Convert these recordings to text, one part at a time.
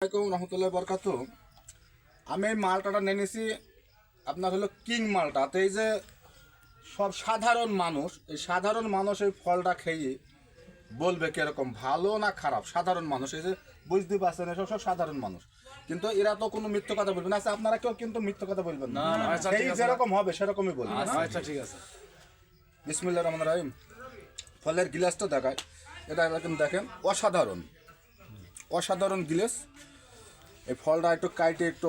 আসসালামাইকুম রহমতুল্লাহ বরকাত। আমি এই মালটাটা নিয়ে নিছি আপনার হলো কিং মালটা। তো এই যে সব সাধারণ মানুষ এই সাধারণ মানুষ এই ফলটা খেয়ে বলবে কীরকম ভালো না খারাপ? সাধারণ মানুষ এই যে বুঝতে পারছেন এসব সব সাধারণ মানুষ। কিন্তু এরা তো কোনো মিথ্য কথা বলবে না। আচ্ছা আপনারা কেউ কিন্তু মিথ্য কথা বলবেন না। আচ্ছা, সেই ঠিক যেরকম হবে সেরকমই বলবেন আচ্ছা ঠিক আছে। বিসমুল্লাহ রহমান রাহিম। ফলের গিলাসটা দেখায় এটা এরকম দেখেন অসাধারণ। অসাধারণ গিলাস। এই ফলটা একটু কাটে একটু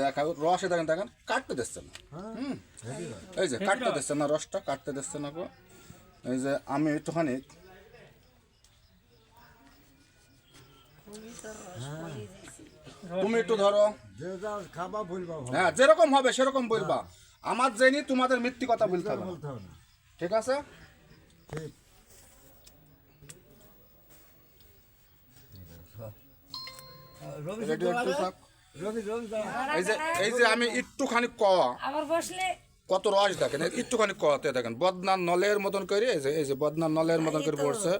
দেখাও রসে দেখেন দেখেন কাটতে দিচ্ছে না। হুম এই যে কাটতে দিচ্ছে না রসটা কাটতে দিচ্ছে না এই যে আমি একটুখানি তুমি একটু ধরো। হ্যাঁ যেরকম হবে সেরকম বলবা। আমার জেনি তোমাদের মিথ্যে কথা বলতে হবে ঠিক আছে? ঠিক। এই যে এই যে আমি একটুখানি কওয়া আবার বসলে? কত রস দেখেন একটুখানি কওয়াতে দেখেন। বদনার নলের মতন করে এই যে এই যে বদনার নলের মতন করে পড়ছে।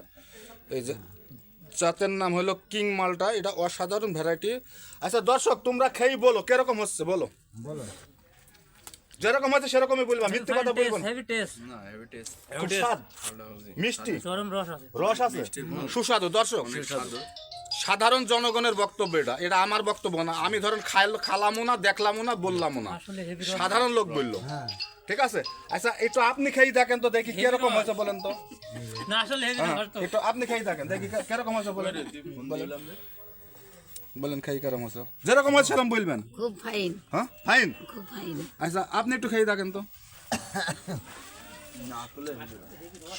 এই যে জাতের নাম হলো কিং মালটা এটা অসাধারণ ভ্যারাইটি আচ্ছা দর্শক তোমরা খেয়ে বলো কীরকম হচ্ছে বলো। বলো। যেরকম হচ্ছে সেরকমই বলবা মিথ্যে কথা বলব না। হেভি টেস্ট খুব স্বাদ। মিষ্টি। চরম রস আছে। রস আছে? সুস্বাদু দর্শক। সাধারণ জনগণের বক্তব্য এটা। এটা আমার বক্তব্য না। আমি ধরেন খাইল খালামও না দেখলামও না বললামও না। সাধারণ লোক বলল। হ্যাঁ। ঠিক আছে? আচ্ছা একটু আপনি খেয়ে দেখেন তো দেখি কীরকম হয়েছে বলেন তো। না আসলে হেভি হ্যাঁ, আপনি খেয়ে দেখেন দেখি কীরকম হয়েছে বলেন। বলেন খাই কীরকম হয়েছে। যেরকম হয়েছে সেরকম বলবেন। খুব ফাইন। হ্যাঁ ফাইন? খুব ফাইন। আচ্ছা আপনি একটু খেয়ে দেখেন তো।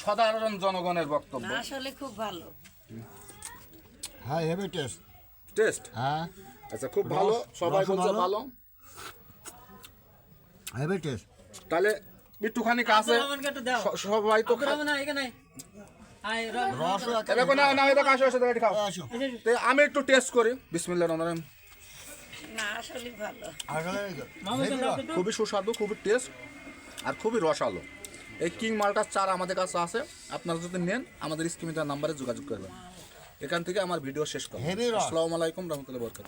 সাধারণ জনগণের বক্তব্য। আসলে খুব ভালো। হ্যাঁ হেভি টেস্ট টেস্ট হ্যাঁ। আচ্ছা খুব ভালো সবাই বলছে ভালো। হেভি টেস্ট তাহলে একটুখানি কাছে সবাই তো আমি একটু টেস্ট করি। বিসমিল্লাহ রহমান খুবই সুস্বাদু খুবই টেস্ট আর খুবই রসালো। এই কিং মালটার চার আমাদের কাছে আছে। আপনারা যদি নেন আমাদের স্ক্রিনে নাম্বারে যোগাযোগ করবেন। এখান থেকে আমার ভিডিও শেষ Heavy রস। আসসালামু আলাইকুম রহমতুল্লাহ বরকাত